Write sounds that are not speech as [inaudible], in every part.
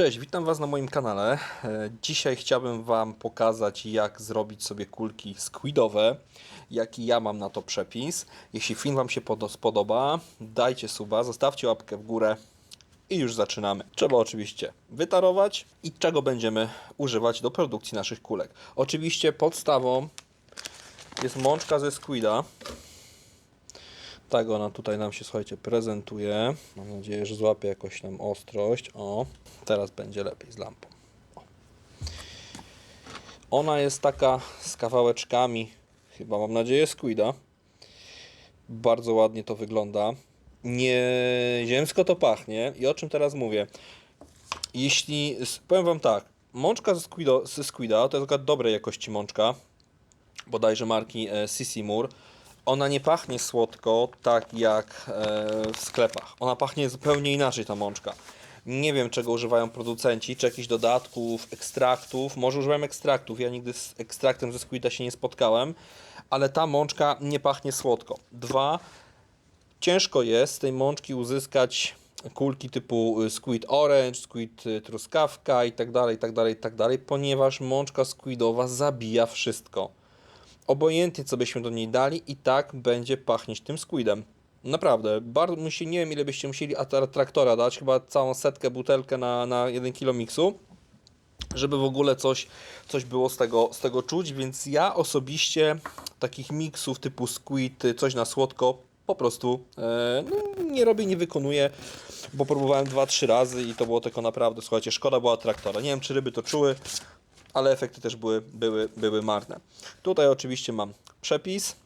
Cześć, witam Was na moim kanale. E, Dzisiaj chciałbym Wam pokazać, jak zrobić sobie kulki squidowe, jaki ja mam na to przepis. Jeśli film Wam się podo- spodoba, dajcie suba, zostawcie łapkę w górę i już zaczynamy. Trzeba oczywiście wytarować i czego będziemy używać do produkcji naszych kulek. Oczywiście podstawą jest mączka ze squida. Tak ona tutaj nam się, słuchajcie, prezentuje. Mam nadzieję, że złapie jakoś nam ostrość. O, teraz będzie lepiej z lampą. O. Ona jest taka z kawałeczkami, chyba mam nadzieję, squida. Bardzo ładnie to wygląda. Nie ziemsko to pachnie. I o czym teraz mówię? Jeśli, powiem Wam tak, mączka ze squida, ze squida to jest taka dobrej jakości mączka bodajże marki e, Sissimur. Ona nie pachnie słodko, tak jak e, w sklepach. Ona pachnie zupełnie inaczej, ta mączka. Nie wiem, czego używają producenci, czy jakichś dodatków, ekstraktów. Może używają ekstraktów. Ja nigdy z ekstraktem ze squida się nie spotkałem, ale ta mączka nie pachnie słodko. Dwa, ciężko jest z tej mączki uzyskać kulki typu y, squid orange, squid y, truskawka i tak dalej, tak dalej, tak dalej, ponieważ mączka squidowa zabija wszystko. Obojętnie co byśmy do niej dali i tak będzie pachnieć tym squidem. Naprawdę, bardzo musi, nie wiem ile byście musieli traktora dać, chyba całą setkę, butelkę na, na 1 kilo miksu, żeby w ogóle coś, coś było z tego, z tego czuć, więc ja osobiście takich miksów typu squid, coś na słodko, po prostu e, no, nie robię, nie wykonuję, bo próbowałem 2-3 razy i to było tylko naprawdę, słuchajcie, szkoda była traktora. Nie wiem, czy ryby to czuły, ale efekty też były, były, były marne. Tutaj oczywiście mam przepis.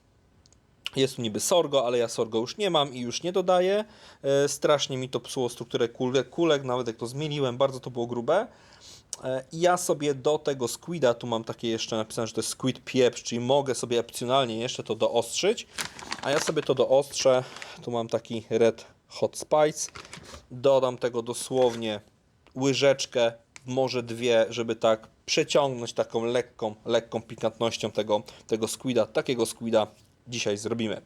Jest tu niby sorgo, ale ja sorgo już nie mam i już nie dodaję. E, strasznie mi to psuło strukturę kulek, kulek, nawet jak to zmieliłem, bardzo to było grube. E, ja sobie do tego squida, tu mam takie jeszcze napisane, że to jest squid pieprz, czyli mogę sobie opcjonalnie jeszcze to doostrzyć. A ja sobie to doostrzę, tu mam taki red hot spice. Dodam tego dosłownie łyżeczkę, może dwie, żeby tak przeciągnąć taką lekką, lekką pikantnością tego, tego squida. Takiego squida dzisiaj zrobimy.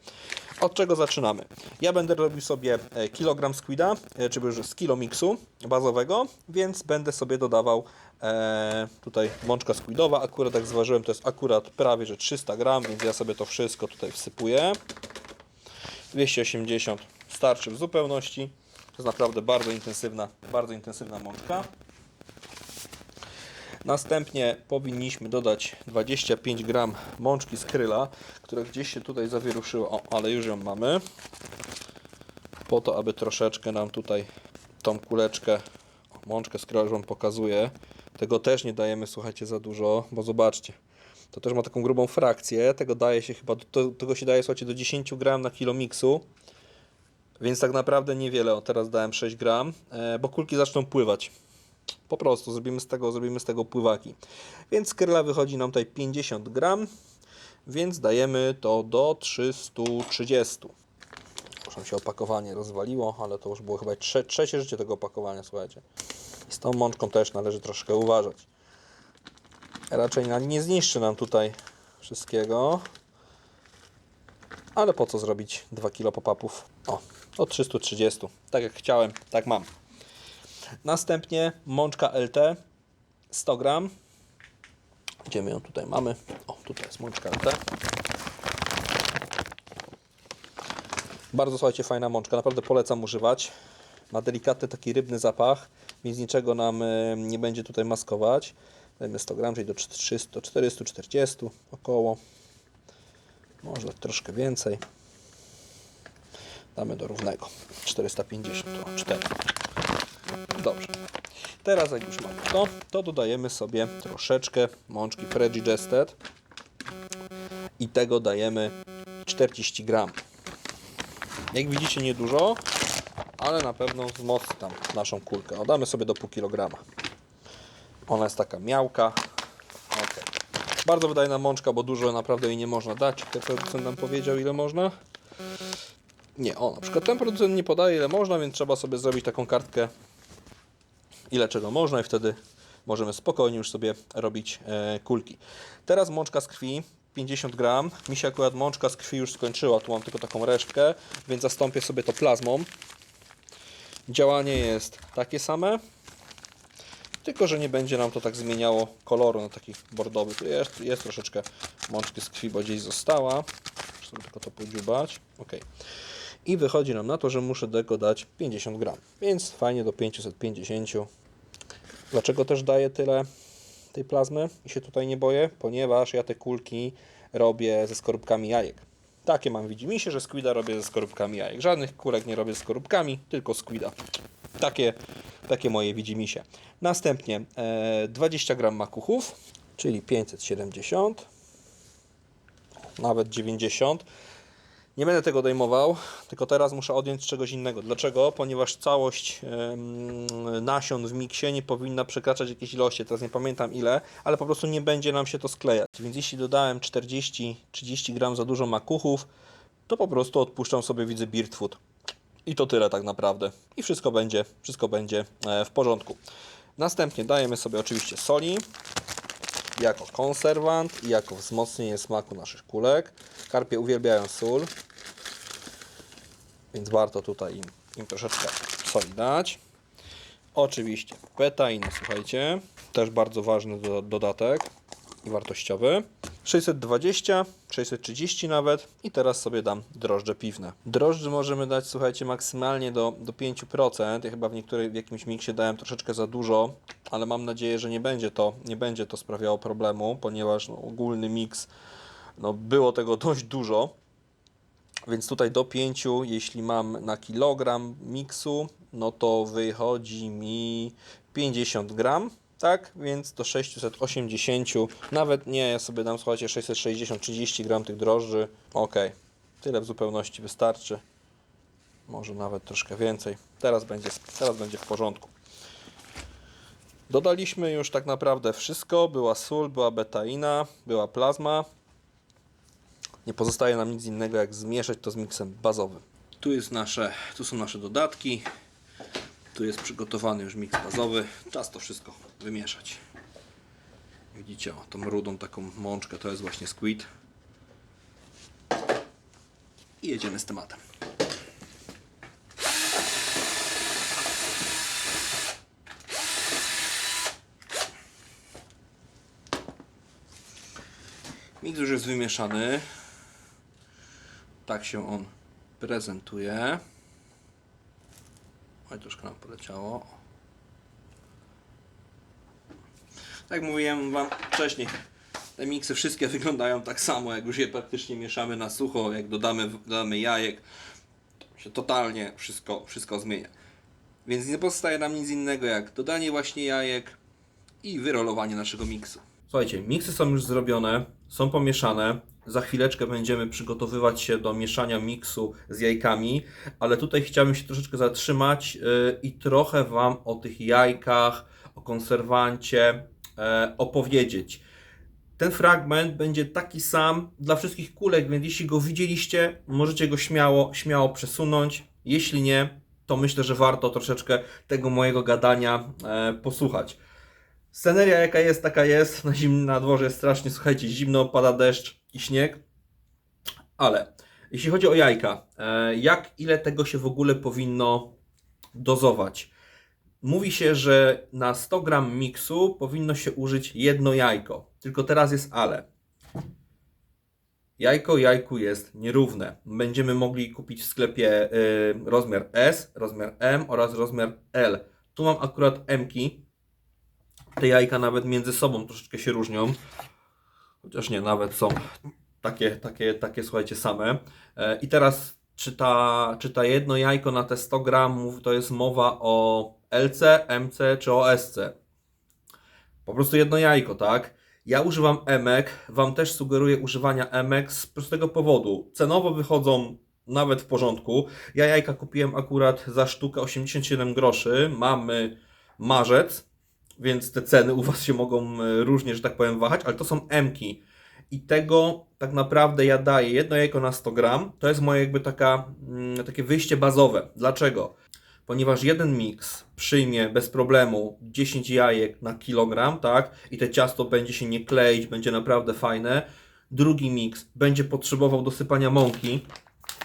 Od czego zaczynamy? Ja będę robił sobie e, kilogram squida, e, czy już z kilo bazowego, więc będę sobie dodawał e, tutaj mączka squidowa. Akurat jak zważyłem, to jest akurat prawie że 300 gram, więc ja sobie to wszystko tutaj wsypuję. 280 starczy w zupełności. To jest naprawdę bardzo intensywna, bardzo intensywna mączka. Następnie powinniśmy dodać 25 gram mączki z kryla, która gdzieś się tutaj zawieruszyła, o, ale już ją mamy. Po to, aby troszeczkę nam tutaj tą kuleczkę, mączkę z kryla już Wam pokazuję. Tego też nie dajemy, słuchajcie, za dużo, bo zobaczcie. To też ma taką grubą frakcję. Tego daje się chyba, to, tego się daje, słuchajcie, do 10 gram na kilo miksu. Więc tak naprawdę niewiele. O, teraz dałem 6 gram, e, bo kulki zaczną pływać. Po prostu zrobimy z tego, zrobimy z tego pływaki. Więc skryla wychodzi nam tutaj 50 gram, więc dajemy to do 330. Już nam się opakowanie rozwaliło, ale to już było chyba trze trzecie życie tego opakowania, słuchajcie. Z tą mączką też należy troszkę uważać. Raczej nie zniszczy nam tutaj wszystkiego. Ale po co zrobić 2 kg pop-upów? O, do 330. Tak jak chciałem, tak mam. Następnie mączka LT 100 gram. Gdzie my ją tutaj mamy? O, tutaj jest mączka LT. Bardzo słuchajcie, fajna mączka, naprawdę polecam używać. Ma delikatny taki rybny zapach, więc niczego nam e, nie będzie tutaj maskować. Dajmy 100 gram, czyli do 300, 440 około. Może troszkę więcej. Damy do równego. 450, to 4. Dobrze. Teraz jak już mamy to, to dodajemy sobie troszeczkę mączki predigested i tego dajemy 40 gram. Jak widzicie niedużo, ale na pewno wzmocni tam naszą kulkę. Damy sobie do pół kilograma. Ona jest taka miałka. Okay. Bardzo wydajna mączka, bo dużo naprawdę jej nie można dać. Ten producent nam powiedział ile można. Nie, o na przykład ten producent nie podaje ile można, więc trzeba sobie zrobić taką kartkę ile czego można i wtedy możemy spokojnie już sobie robić e, kulki. Teraz mączka z krwi 50 gram. Mi się akurat mączka z krwi już skończyła, tu mam tylko taką resztkę, więc zastąpię sobie to plazmą. Działanie jest takie same. tylko że nie będzie nam to tak zmieniało koloru na taki bordowy. Tu jest, jest troszeczkę mączki z krwi, bo gdzieś została. Muszę tylko to podziubać. Ok. I wychodzi nam na to, że muszę tego dać 50 gram, więc fajnie do 550. Dlaczego też daję tyle tej plazmy i się tutaj nie boję? Ponieważ ja te kulki robię ze skorupkami jajek. Takie mam widzimisię, że squida robię ze skorupkami jajek. Żadnych kulek nie robię z skorupkami, tylko squida. Takie, takie moje widzimisię. Następnie e, 20 gram makuchów, czyli 570, nawet 90. Nie będę tego odejmował, tylko teraz muszę odjąć czegoś innego. Dlaczego? Ponieważ całość nasion w miksie nie powinna przekraczać jakiejś ilości. Teraz nie pamiętam ile, ale po prostu nie będzie nam się to sklejać. Więc jeśli dodałem 40-30 gram za dużo makuchów, to po prostu odpuszczam sobie widzę Beard. I to tyle tak naprawdę. I wszystko będzie, wszystko będzie e, w porządku. Następnie dajemy sobie oczywiście soli jako konserwant i jako wzmocnienie smaku naszych kulek. Karpie uwielbiają sól, więc warto tutaj im, im troszeczkę soli dać. Oczywiście betainy, słuchajcie, też bardzo ważny do, dodatek i wartościowy. 620, 630 nawet i teraz sobie dam drożdże piwne. Drożdży możemy dać, słuchajcie, maksymalnie do, do 5%. Ja chyba w niektórych, w jakimś miksie dałem troszeczkę za dużo, ale mam nadzieję, że nie będzie to, nie będzie to sprawiało problemu, ponieważ no, ogólny miks, no było tego dość dużo. Więc tutaj do 5, jeśli mam na kilogram miksu, no to wychodzi mi 50 gram, tak? Więc do 680, nawet nie, ja sobie dam, słuchajcie, 660, 30 gram tych drożdży. Ok, tyle w zupełności wystarczy. Może nawet troszkę więcej. Teraz będzie, teraz będzie w porządku. Dodaliśmy już tak naprawdę wszystko. Była sól, była betaina, była plazma. Nie pozostaje nam nic innego jak zmieszać to z miksem bazowym. Tu jest nasze, tu są nasze dodatki. Tu jest przygotowany już miks bazowy. Czas to wszystko wymieszać. Widzicie, o, tą rudą taką mączkę to jest właśnie squid. I jedziemy z tematem. Miks już jest wymieszany. Tak się on prezentuje. Oj, troszkę nam poleciało. Tak mówiłem Wam wcześniej, te miksy wszystkie [laughs] wyglądają tak samo, jak już je praktycznie mieszamy na sucho, jak dodamy, dodamy jajek, to się totalnie wszystko, wszystko zmienia. Więc nie pozostaje nam nic innego jak dodanie właśnie jajek i wyrolowanie naszego miksu. Słuchajcie, miksy są już zrobione, są pomieszane. Za chwileczkę będziemy przygotowywać się do mieszania miksu z jajkami, ale tutaj chciałbym się troszeczkę zatrzymać yy, i trochę Wam o tych jajkach, o konserwancie yy, opowiedzieć. Ten fragment będzie taki sam dla wszystkich kulek, więc jeśli go widzieliście, możecie go śmiało, śmiało przesunąć. Jeśli nie, to myślę, że warto troszeczkę tego mojego gadania e, posłuchać. Sceneria jaka jest, taka jest. Na, zim, na dworze jest strasznie, słuchajcie, zimno, pada deszcz i śnieg. Ale jeśli chodzi o jajka, e, jak ile tego się w ogóle powinno dozować? Mówi się, że na 100 gram miksu powinno się użyć jedno jajko. Tylko teraz jest ale. Jajko jajku jest nierówne. Będziemy mogli kupić w sklepie y, rozmiar S, rozmiar M oraz rozmiar L. Tu mam akurat M-ki. Te jajka nawet między sobą troszeczkę się różnią. Chociaż nie, nawet są takie, takie, takie słuchajcie, same. E, I teraz, czy ta, czy ta jedno jajko na te 100 gramów to jest mowa o LC, MC czy o SC? Po prostu jedno jajko, tak? Ja używam emek, Wam też sugeruję używania emek z prostego powodu. Cenowo wychodzą nawet w porządku. Ja jajka kupiłem akurat za sztukę 87 groszy. Mamy marzec, więc te ceny u Was się mogą e, różnie, że tak powiem, wahać, ale to są emki. I tego tak naprawdę ja daję jedno jajko na 100 gram. To jest moje jakby taka, mm, takie wyjście bazowe. Dlaczego? Ponieważ jeden miks przyjmie bez problemu 10 jajek na kilogram, tak? I te ciasto będzie się nie kleić, będzie naprawdę fajne. Drugi miks będzie potrzebował dosypania mąki,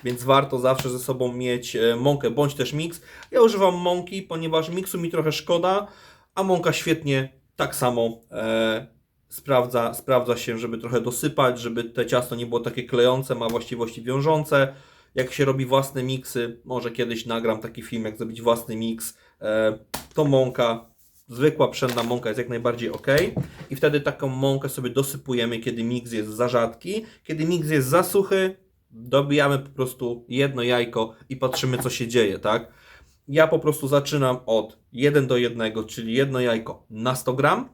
więc warto zawsze ze sobą mieć e, mąkę bądź też miks. Ja używam mąki, ponieważ miksu mi trochę szkoda, a mąka świetnie tak samo e, sprawdza, sprawdza się, żeby trochę dosypać, żeby te ciasto nie było takie klejące, ma właściwości wiążące. Jak się robi własne miksy, może kiedyś nagram taki film, jak zrobić własny miks, e, to mąka, zwykła pszenna mąka jest jak najbardziej ok. I wtedy taką mąkę sobie dosypujemy, kiedy miks jest za rzadki. Kiedy miks jest za suchy, dobijamy po prostu jedno jajko i patrzymy, co się dzieje, tak? Ja po prostu zaczynam od 1 do 1, czyli jedno jajko na 100 gram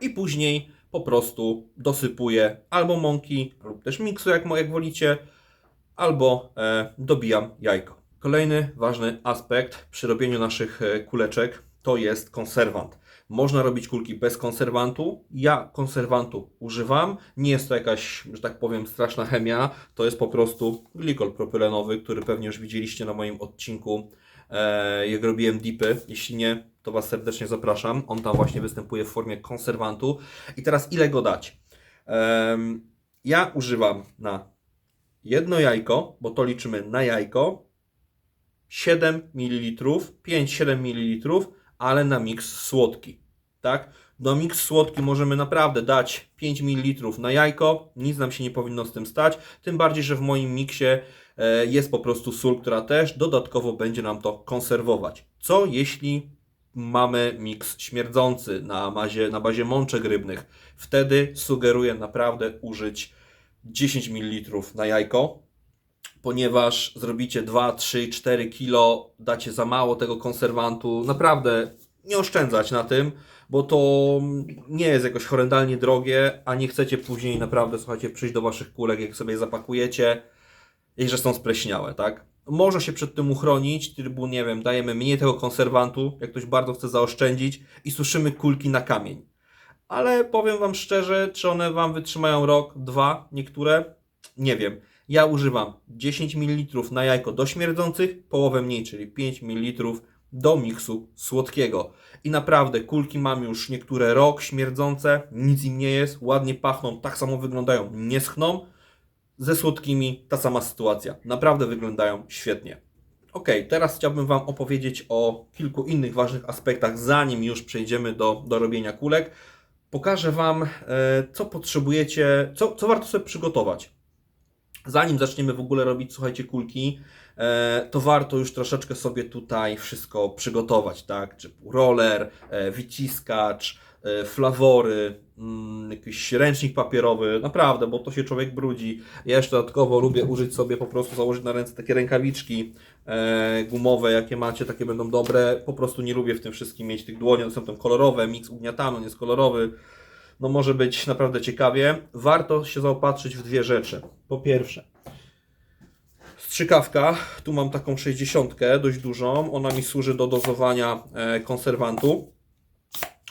i później po prostu dosypuję albo mąki, lub też miksu, jak, jak wolicie, albo e, dobijam jajko. Kolejny ważny aspekt przy robieniu naszych e, kuleczek to jest konserwant. Można robić kulki bez konserwantu. Ja konserwantu używam. Nie jest to jakaś, że tak powiem, straszna chemia. To jest po prostu glikol propylenowy, który pewnie już widzieliście na moim odcinku, jak robiłem dipy. Jeśli nie, to Was serdecznie zapraszam. On tam właśnie występuje w formie konserwantu. I teraz ile go dać? Ja używam na jedno jajko, bo to liczymy na jajko, 7 ml, 5-7 ml, ale na miks słodki. Tak? Do miks słodki możemy naprawdę dać 5 ml na jajko, nic nam się nie powinno z tym stać, tym bardziej, że w moim miksie e, jest po prostu sól, która też dodatkowo będzie nam to konserwować. Co jeśli mamy miks śmierdzący na bazie, na bazie mączek rybnych? Wtedy sugeruję naprawdę użyć 10 ml na jajko, ponieważ zrobicie 2, 3, 4 kilo, dacie za mało tego konserwantu. Naprawdę nie oszczędzać na tym, bo to nie jest jakoś horrendalnie drogie, a nie chcecie później naprawdę, słuchajcie, przyjść do waszych kulek, jak sobie je zapakujecie i że są spleśniałe, tak? Można się przed tym uchronić, typu, nie wiem, dajemy mniej tego konserwantu, jak ktoś bardzo chce zaoszczędzić i suszymy kulki na kamień. Ale powiem Wam szczerze, czy one Wam wytrzymają rok, dwa, niektóre? Nie wiem. Ja używam 10 ml na jajko do śmierdzących, połowę mniej, czyli 5 ml do miksu słodkiego. I naprawdę kulki mam już niektóre rok śmierdzące, nic im nie jest, ładnie pachną, tak samo wyglądają, nie schną. Ze słodkimi ta sama sytuacja. Naprawdę wyglądają świetnie. Ok, teraz chciałbym Wam opowiedzieć o kilku innych ważnych aspektach, zanim już przejdziemy do, do robienia kulek. Pokażę Wam, e, co potrzebujecie, co, co warto sobie przygotować. Zanim zaczniemy w ogóle robić, słuchajcie, kulki, e, to warto już troszeczkę sobie tutaj wszystko przygotować, tak? Czy roller, e, wyciskacz, flawory, mm, jakiś ręcznik papierowy, naprawdę, bo to się człowiek brudzi. Ja jeszcze dodatkowo lubię użyć sobie po prostu, założyć na ręce takie rękawiczki e, gumowe, jakie macie, takie będą dobre. Po prostu nie lubię w tym wszystkim mieć tych dłoni, one są tam kolorowe, miks ugniatany, on jest kolorowy. No może być naprawdę ciekawie. Warto się zaopatrzyć w dwie rzeczy. Po pierwsze, strzykawka. Tu mam taką 60, dość dużą. Ona mi służy do dozowania e, konserwantu.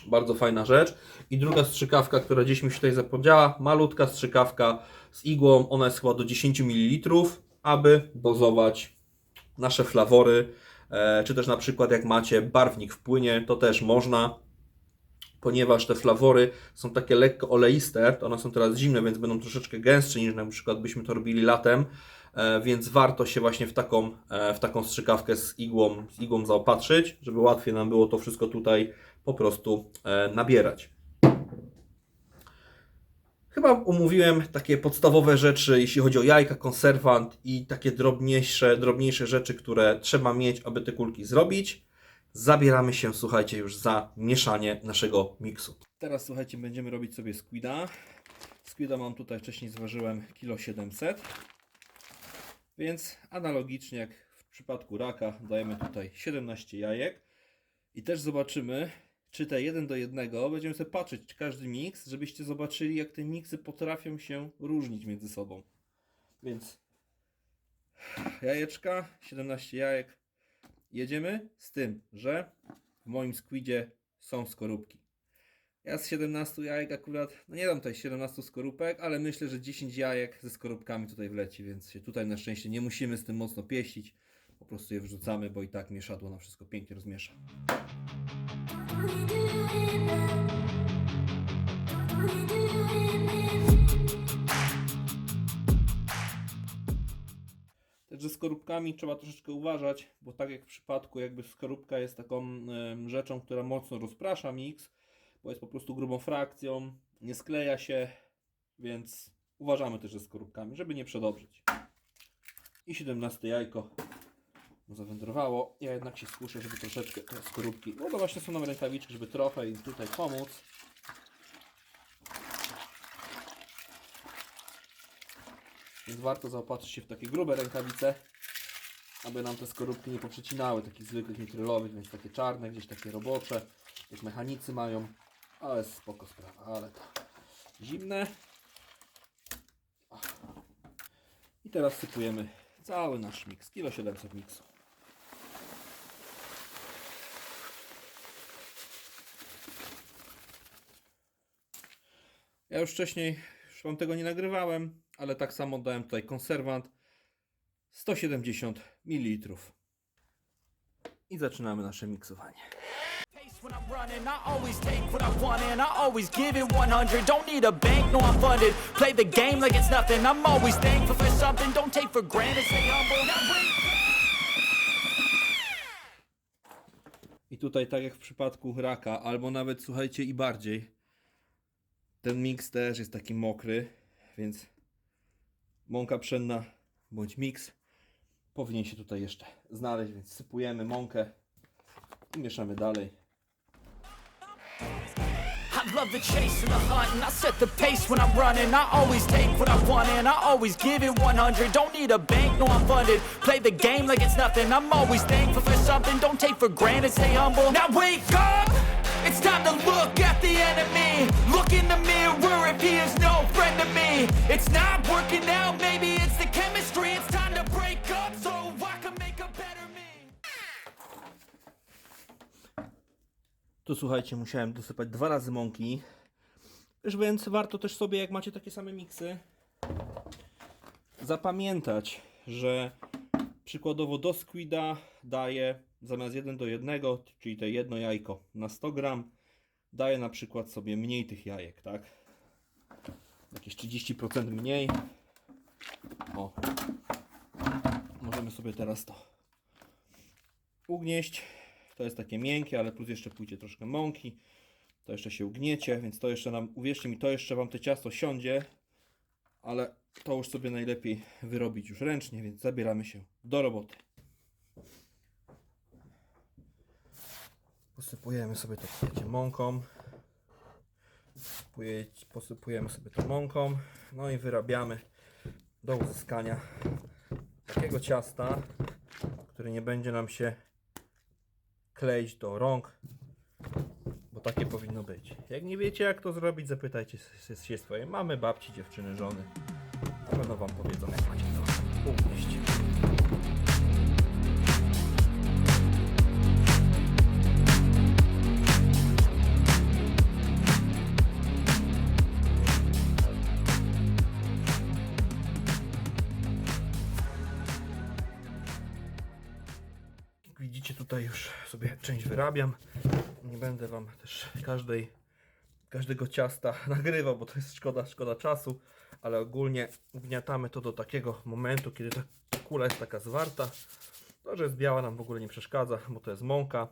Bardzo fajna rzecz. I druga strzykawka, która gdzieś mi się tutaj zapomniała, malutka strzykawka z igłą. Ona jest chyba do 10 ml, aby dozować nasze flawory. E, czy też na przykład jak macie barwnik w płynie, to też można ponieważ te flawory są takie lekko oleiste, to one są teraz zimne, więc będą troszeczkę gęstsze niż na przykład byśmy to robili latem, e, więc warto się właśnie w taką, e, w taką strzykawkę z igłą, z igłą zaopatrzyć, żeby łatwiej nam było to wszystko tutaj po prostu e, nabierać. Chyba omówiłem takie podstawowe rzeczy, jeśli chodzi o jajka, konserwant i takie drobniejsze, drobniejsze rzeczy, które trzeba mieć, aby te kulki zrobić zabieramy się, słuchajcie, już za mieszanie naszego miksu. Teraz, słuchajcie, będziemy robić sobie squida. Squida mam tutaj wcześniej zważyłem kilo 700. Więc analogicznie jak w przypadku raka dajemy tutaj 17 jajek. I też zobaczymy, czy te 1 do 1 będziemy sobie patrzeć każdy miks, żebyście zobaczyli, jak te miksy potrafią się różnić między sobą. Więc jajeczka, 17 jajek, jedziemy z tym, że w moim squidzie są skorupki. Ja z 17 jajek akurat, no nie dam tutaj 17 skorupek, ale myślę, że 10 jajek ze skorupkami tutaj wleci, więc się tutaj na szczęście nie musimy z tym mocno pieścić. Po prostu je wrzucamy, bo i tak mieszadło nam wszystko pięknie rozmiesza. Także ze skorupkami trzeba troszeczkę uważać, bo tak jak w przypadku jakby skorupka jest taką rzeczą, która mocno rozprasza miks, bo jest po prostu grubą frakcją, nie skleja się, więc uważamy też ze skorupkami, żeby nie przedobrzyć. I 17 jajko zawędrowało. Ja jednak się skuszę, żeby troszeczkę te skorupki, no to właśnie są nam rękawiczki, żeby trochę im tutaj pomóc. Więc warto zaopatrzyć się w takie grube rękawice, aby nam te skorupki nie poprzecinały, takich zwykłych nitrylowych, więc takie czarne, gdzieś takie robocze, jak mechanicy mają, ale spoko sprawa, ale to zimne. I teraz sypujemy cały nasz miks, kilo 700 miksu. Ja już wcześniej, już Wam tego nie nagrywałem, ale tak samo dałem tutaj konserwant 170 ml. I zaczynamy nasze miksowanie. When I'm running, I always take what I want and I always give it 100. Don't need a bank, no I'm funded. Play the game like it's nothing. I'm always thankful for something. Don't take for granted, stay humble. I tutaj, tak jak w przypadku raka, albo nawet słuchajcie i bardziej, ten miks też jest taki mokry, więc mąka pszenna bądź miks powinien się tutaj jeszcze znaleźć, więc sypujemy mąkę i mieszamy dalej. Love the chase and the hunt, and I set the pace when I'm running. I always take what I want and I always give it 100. Don't need a bank, no I'm funded. Play the game like it's nothing. I'm always thankful for something. Don't take for granted, stay humble. Now wake up! It's time to look at the enemy. Look in the mirror if he is no friend to me. It's not working out, maybe it's the chemistry. It's time to break up so I can make a better me. Słuchajcie, musiałem dosypać dwa razy mąki. Już więc warto też sobie, jak macie takie same miksy, zapamiętać, że przykładowo do squida daje zamiast 1 do 1, czyli te jedno jajko na 100 gram, daje na przykład sobie mniej tych jajek, tak? Jakieś 30% mniej. O. Możemy sobie teraz to ugnieść. To jest takie miękkie, ale plus jeszcze pójdzie troszkę mąki. To jeszcze się ugniecie, więc to jeszcze nam, uwierzcie mi, to jeszcze Wam te ciasto siądzie, ale to już sobie najlepiej wyrobić już ręcznie, więc zabieramy się do roboty. Posypujemy sobie to wiecie, mąką. Posypuje- Posypujemy sobie to mąką, no i wyrabiamy do uzyskania takiego ciasta, które nie będzie nam się kleić do rąk, bo takie powinno być. Jak nie wiecie jak to zrobić, zapytajcie się swojej mamy, babci, dziewczyny, żony. Na pewno wam powiedzą jak macie to ugnieść. Wyrabiam. Nie będę wam też każdej, każdego ciasta [laughs] nagrywał, bo to jest szkoda, szkoda czasu, ale ogólnie ugniatamy to do takiego momentu, kiedy ta kula jest taka zwarta. To, że jest biała nam w ogóle nie przeszkadza, bo to jest mąka.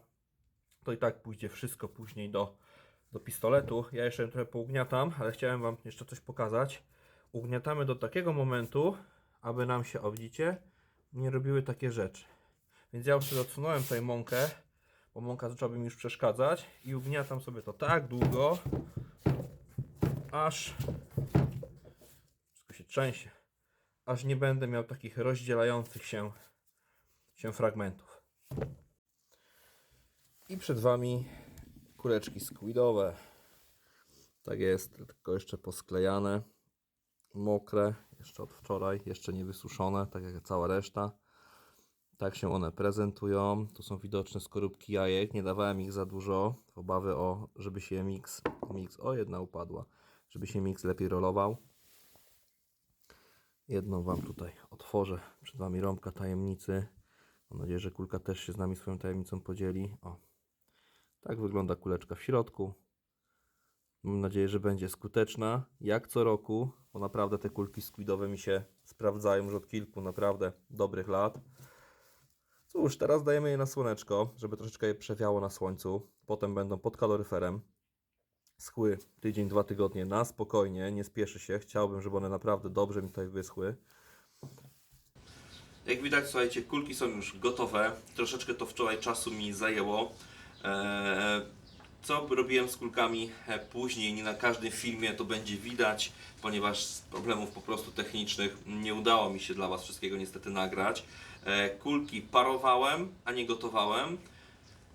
To i tak pójdzie wszystko później do, do pistoletu. Ja jeszcze trochę pougniatam, ale chciałem wam jeszcze coś pokazać. Ugniatamy do takiego momentu, aby nam się, o widzicie, nie robiły takie rzeczy. Więc ja już odsunąłem tutaj mąkę, bo mąka zaczęła mi już przeszkadzać i ugniatam sobie to tak długo, aż wszystko się trzęsie, aż nie będę miał takich rozdzielających się, się fragmentów. I przed Wami kuleczki squidowe. Tak jest, tylko jeszcze posklejane, mokre, jeszcze od wczoraj, jeszcze nie wysuszone, tak jak cała reszta. Tak się one prezentują. Tu są widoczne skorupki jajek. Nie dawałem ich za dużo, obawy o, żeby się mix, mix, o jedna upadła, żeby się mix lepiej rolował. Jedną Wam tutaj otworzę. Przed Wami rąbka tajemnicy. Mam nadzieję, że kulka też się z nami swoją tajemnicą podzieli. O, tak wygląda kuleczka w środku. Mam nadzieję, że będzie skuteczna, jak co roku, bo naprawdę te kulki squidowe mi się sprawdzają już od kilku naprawdę dobrych lat. Cóż, teraz dajemy je na słoneczko, żeby troszeczkę je przewiało na słońcu. Potem będą pod kaloryferem. Schły tydzień, dwa tygodnie na spokojnie, nie spieszy się. Chciałbym, żeby one naprawdę dobrze mi tutaj wyschły. Jak widać, słuchajcie, kulki są już gotowe. Troszeczkę to wczoraj czasu mi zajęło. Eee, co robiłem z kulkami e, później, nie na każdym filmie to będzie widać, ponieważ z problemów po prostu technicznych nie udało mi się dla Was wszystkiego niestety nagrać. E, Kulki parowałem, a nie gotowałem.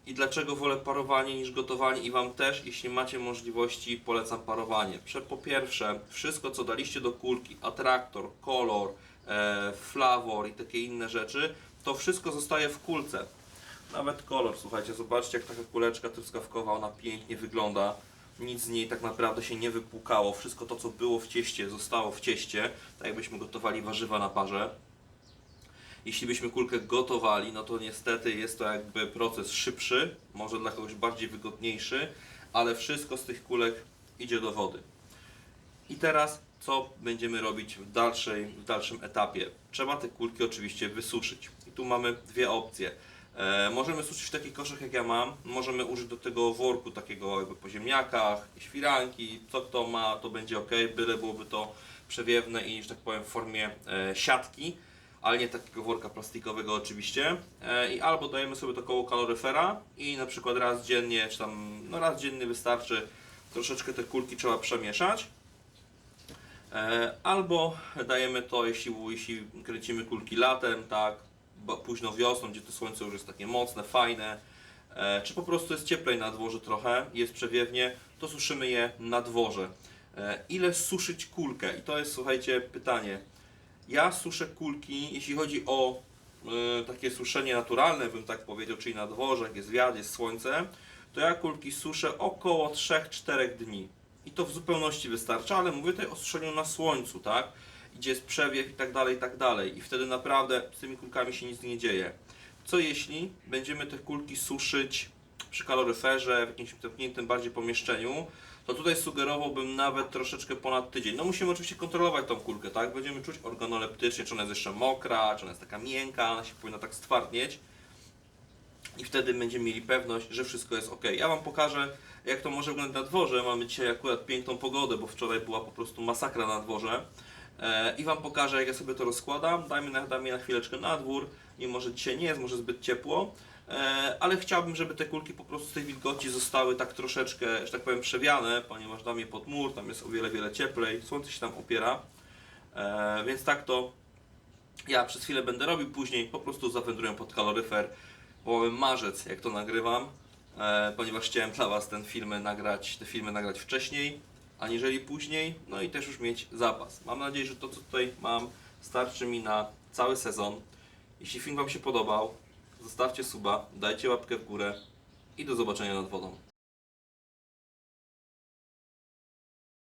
I dlaczego wolę parowanie niż gotowanie i Wam też, jeśli macie możliwości, polecam parowanie. Po pierwsze, wszystko co daliście do kulki, atraktor, kolor, e, flawor i takie inne rzeczy, to wszystko zostaje w kulce. Nawet kolor, słuchajcie, zobaczcie jak taka kuleczka truskawkowa, ona pięknie wygląda. Nic z niej tak naprawdę się nie wypłukało. Wszystko to co było w cieście zostało w cieście, tak jakbyśmy gotowali warzywa na parze. Jeśli byśmy kulkę gotowali, no to niestety jest to jakby proces szybszy, może dla kogoś bardziej wygodniejszy, ale wszystko z tych kulek idzie do wody. I teraz co będziemy robić w, dalszej, w dalszym etapie? Trzeba te kulki oczywiście wysuszyć. I tu mamy dwie opcje. E, możemy suszyć w takich koszach jak ja mam, możemy użyć do tego worku takiego jakby po ziemniakach, jakieś firanki, co kto ma to będzie ok, byle byłoby to przewiewne i że tak powiem w formie e, siatki, ale nie takiego worka plastikowego oczywiście. E, I albo dajemy sobie to koło kaloryfera i na przykład raz dziennie, czy tam no raz dziennie wystarczy, troszeczkę te kulki trzeba przemieszać. Albo dajemy to, jeśli, jeśli kręcimy kulki latem, tak, bo późno wiosną, gdzie to słońce już jest takie mocne, fajne, e, czy po prostu jest cieplej na dworze trochę, jest przewiewnie, to suszymy je na dworze. E, Ile suszyć kulkę? I to jest, słuchajcie, pytanie. Ja suszę kulki, jeśli chodzi o e, takie suszenie naturalne, bym tak powiedział, czyli na dworze, jak jest wiatr, jest słońce, to ja kulki suszę około 3-4 dni. I to w zupełności wystarcza, ale mówię tutaj o suszeniu na słońcu, tak? Gdzie jest przewiew i tak dalej, i tak dalej. I wtedy naprawdę z tymi kulkami się nic nie dzieje. Co jeśli będziemy te kulki suszyć przy kaloryferze, w jakimś zamkniętym bardziej pomieszczeniu, to tutaj sugerowałbym nawet troszeczkę ponad tydzień. No musimy oczywiście kontrolować tą kulkę, tak? Będziemy czuć organoleptycznie, czy ona jest jeszcze mokra, czy ona jest taka miękka, ona się powinna tak stwardnieć i wtedy będziemy mieli pewność, że wszystko jest ok. Ja Wam pokażę, jak to może wyglądać na dworze. Mamy dzisiaj akurat piękną pogodę, bo wczoraj była po prostu masakra na dworze. E, I Wam pokażę, jak ja sobie to rozkładam. Dajmy na, dajmy na chwileczkę na dwór, mimo że dzisiaj nie jest może zbyt ciepło. E, ale chciałbym, żeby te kulki po prostu z tej wilgoci zostały tak troszeczkę, że tak powiem, przewiane, ponieważ dam je pod mur, tam jest o wiele, wiele cieplej, słońce się tam opiera. E, więc tak to ja przez chwilę będę robił, później po prostu zawędruję pod kaloryfer. Połowy marzec, jak to nagrywam, ponieważ chciałem dla Was ten filmy nagrać, te filmy nagrać wcześniej, aniżeli później, no i też już mieć zapas. Mam nadzieję, że to co tutaj mam starczy mi na cały sezon. Jeśli film Wam się podobał, zostawcie suba, dajcie łapkę w górę i do zobaczenia nad wodą.